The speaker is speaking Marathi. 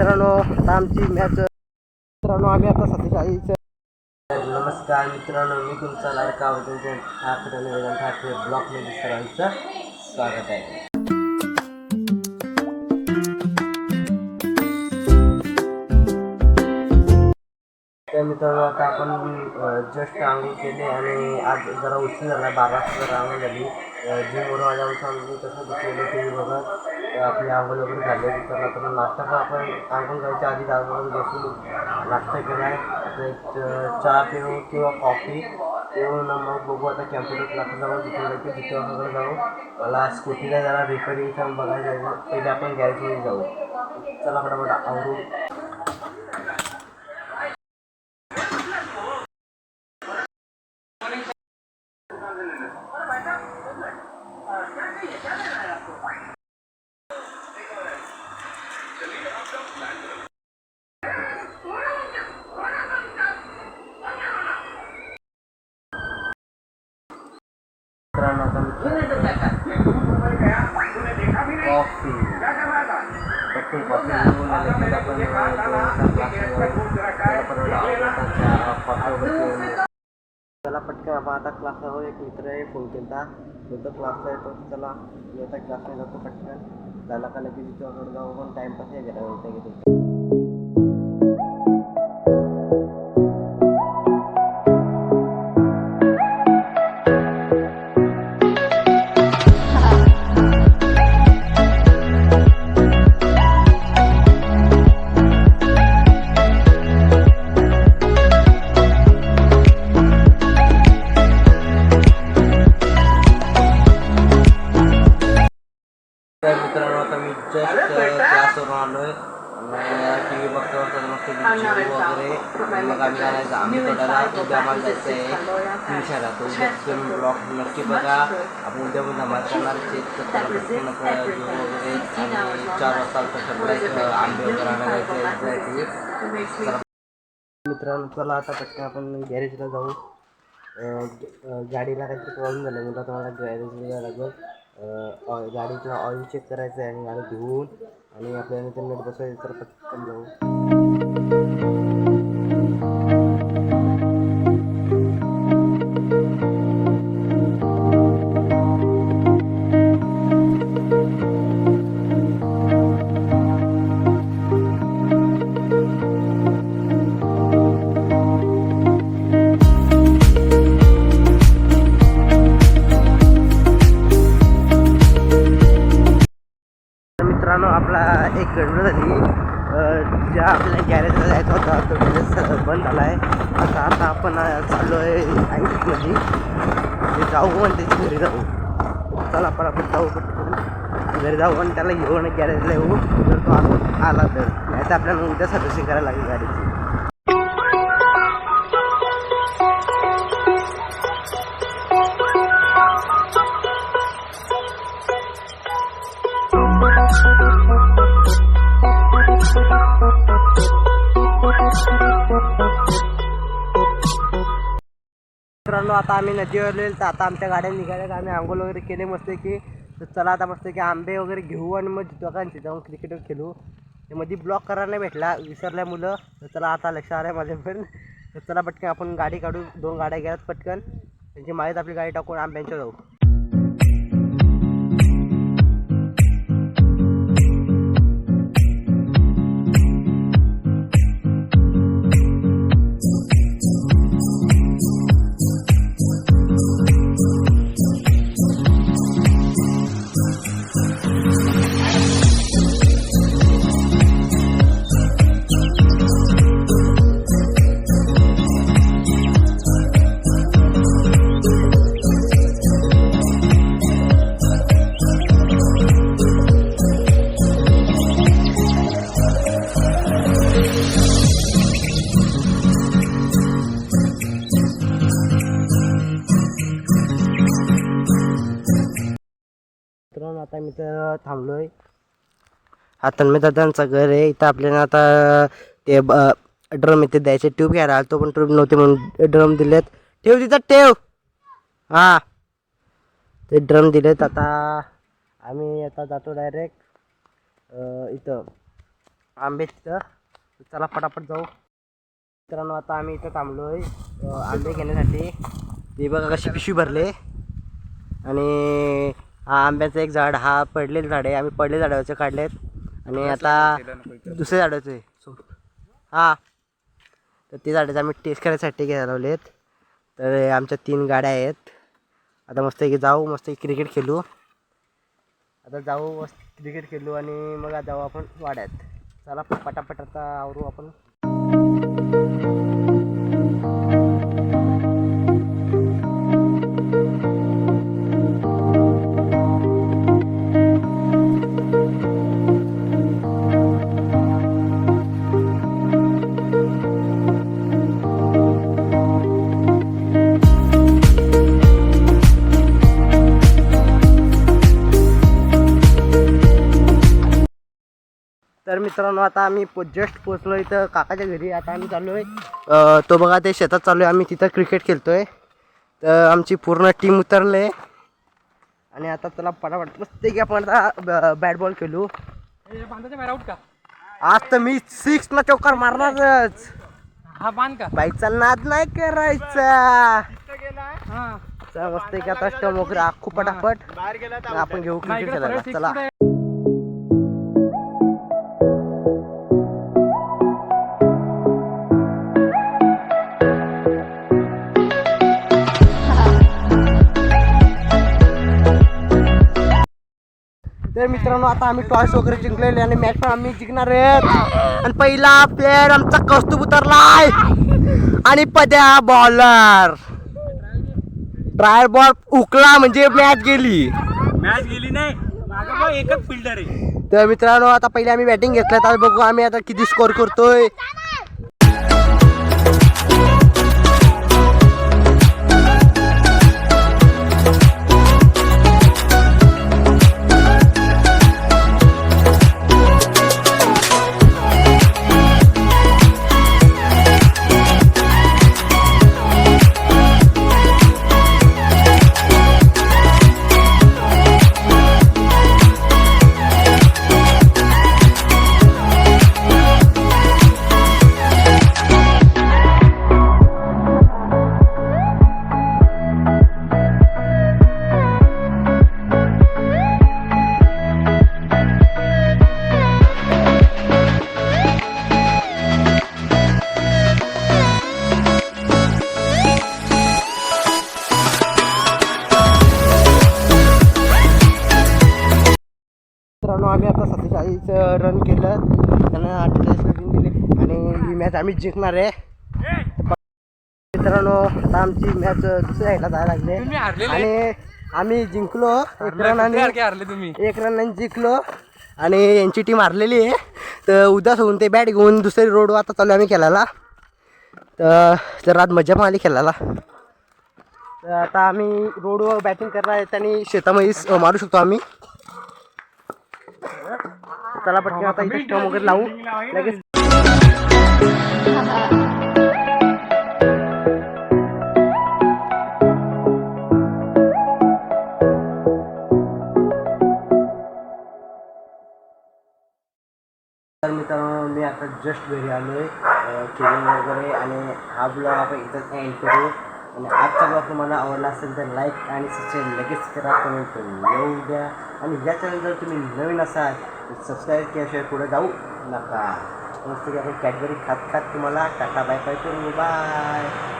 मित्रांनो आता आमची मॅच मित्रांनो आम्ही आता सत्तेचाळीस नमस्कार मित्रांनो मी तुमचा लाडका आवडतो ठाकरे निवेदन ठाकरे ब्लॉकमध्ये सर्वांचं स्वागत आहे. तर मित्रांनो आता आपण जस्ट आंघोळ केले आणि आज जरा उशीर झाला बारा वाजता आंघोळ झाली. जिमवरून आल्यापासून आम्ही तसं बसलेलो टी व्ही बघत आपली आंघोळ वगैरे झाली तर आता नाश्ता पण आपण आंघोळ जायच्या आधी जाऊन बसून नाश्ता केला आहे. च- चहा पिऊ किंवा कॉफी पिऊन मग बघू आता कॅम्प्युटर क्लासेस जाऊन तिथे जायचं तिथे वगैरे जाऊ. मला स्कूटीला जरा रिपेअरिंगचं बघायला जायचं पहिले आपण गॅरेजमध्ये जाऊ. चला फटाफट आवरू मित्रांनो कॉफी. कॉफी चला पटकन आपण आता क्लासला जाऊ. एक मित्र आहे फोन केला तो क्लासला येतो. चला मी आता क्लासला जातो पटकन. झाला का लगेच तिथे जाऊ पण टाइमपास नाही केला क्लासवरून आलोय. टी व्ही बघतो बघता जिम वगैरे. मग आम्ही उद्या आम्हाला जायचं आहे. तीन शहरात उद्या तुम्ही ब्लॉग नक्की बघा. आपण उद्या पण धमाल करणार वगैरे. आणि चार वाजता आंबे वगैरे आणायला जायचं चला. मित्रांनो चला आता पटकन आपण गॅरेजला जाऊ. गाडीला काहीतरी प्रॉब्लेम झाला मला गॅरेजला जायला लागेल. अं, ऑइ- ऑइल चेक करायचं आहे आणि गाडी धुवून आणि आपल्याला ते बसवायचं तर पटकन जाऊ. ते जाऊ आणि त्याची घरी जाऊ चला आपण आपण जाऊ पटकन घरी जाऊ आणि त्याला घेऊन गॅरेजला येऊ जर तो आला आला तर नाही तर आपल्याला उद्या सर्व्हिसिंग करायला आता आम्ही नदीवर येईल तर आता आमच्या गाड्या निघाल्या आम्ही आंघोळ वगैरे केले मस्त की तर चला आता मस्त की आंबे वगैरे घेऊ आणि मग दोघांचे जाऊन क्रिकेट खेळू. ते मध्ये ब्लॉक करायला नाही भेटला विसरल्या मुलं. तर चला आता लक्ष आलं आहे माझ्या पण. तर चला पटकन आपण गाडी काढू. दोन गाड्या गेल्यात पटकन. त्यांची माहीत आपली गाडी टाकून आंब्यांच्या जाऊ. आता मी तर थांबलोय. हा तन्मय दादांचं घर आहे. इथं आपल्याला आता ते ड्रम इथे द्यायचे. ट्यूब घ्यायला आलो पण ट्यूब नव्हते म्हणून ड्रम दिलेत. ठेव तिथं ठेव. हां. ते ड्रम दिलेत आता. आम्ही आता जातो डायरेक्ट इथं. आंबे तिथं. चला पटापट जाऊ. मित्रांनो आता आम्ही इथं थांबलो आहे आंबे घेण्यासाठी. ते बघा कशी पिशवी भरले. आणि हा आंब्याचं एक झाड हा पडलेलं झाड आहे. आम्ही पडले झाडाचे काढलेत. आणि आता दुसऱ्या झाडाचं. आहे सो हां. तर ते झाडाचे आम्ही टेस्ट करायसाठी घ्यायला लावलेत. तर आमच्या तीन गाड्या आहेत. आता मस्त जाऊ मस्त क्रिकेट खेळू. आता जाऊ मस्त क्रिकेट खेळू आणि मग आता जाऊ आपण वाड्यात. चला पटापट आता आवरू आपण. तर मित्रांनो आता आम्ही पो जस्ट पोचलो इथं काकाच्या घरी. आता आम्ही चाललो आहे तो बघा ते शेतात चाललो आहे आम्ही तिथं क्रिकेट खेळतो आहे तर आमची पूर्ण टीम उतरले आणि आता त्याला पटापट मस्त की आपण आता बॅट बॉल खेळू. बांधाच्या बाहेर आउट का? आज तर मी सिक्स ना चौकार मारणारच. हा बांध का? बाईकचा नाद नाही करायचा. हा. चला मस्त की आता वगैरे आखू पटापट. आपण घेऊ क्रिकेट खेळायला. चला. तर मित्रांनो आता आम्ही टॉस वगैरे जिंकलेले आणि मॅच पण आम्ही जिंकणार आहेत. आणि पहिला प्लेअर आमचा कौस्तुभ उतरलाय. आणि पद्या बॉलर ट्रायल बॉल उकला म्हणजे मॅच गेली. मॅच गेली नाही. एकच फिल्डर आहे. तर मित्रांनो आता पहिले आम्ही बॅटिंग घेतलं तर बघू आम्ही आता किती स्कोर करतोय. मित्रांनो आम्ही आता सत्तेचाळीस रन केलं. त्यांना अठ्ठेचाळीस रन दिले. आणि ही मॅच आम्ही जिंकणार आहे. मित्रांनो आता आमची मॅच दुसऱ्या साईडला जायला लागली. आणि आम्ही जिंकलो. एक रनाने हारले तुम्ही? एक रनाने जिंकलो. आणि यांची टीम हारलेली आहे. तर उद्या होऊन ते बॅट घेऊन दुसरी रोड आता चालू आम्ही खेळायला. तर आज मजा पण आली खेळायला. तर आता आम्ही रोडवर बॅटिंग करणार आहेत आणि शेतामध्ये मारू शकतो आम्ही. चला पटकन आता इथे स्टम वगैरे लावू. लगेच तर मित्रांनो मी आता जस्ट घरी आलो आहे वगैरे आणि हा ब्लॉग आपण इथंच एंड करू. आणि आजचा ब्लॉग तुम्हाला आवडला असेल तर लाईक आणि सबस्क्राईब लगेच करा कमेंट करून येऊ द्या. आणि या चॅनल जर तुम्ही नवीन असाल तर सबस्क्राईब केल्याशिवाय पुढे जाऊ नका. मस्त की आपण कॅडबरी खात खात तुम्हाला टाटा बाय बाय करू बाय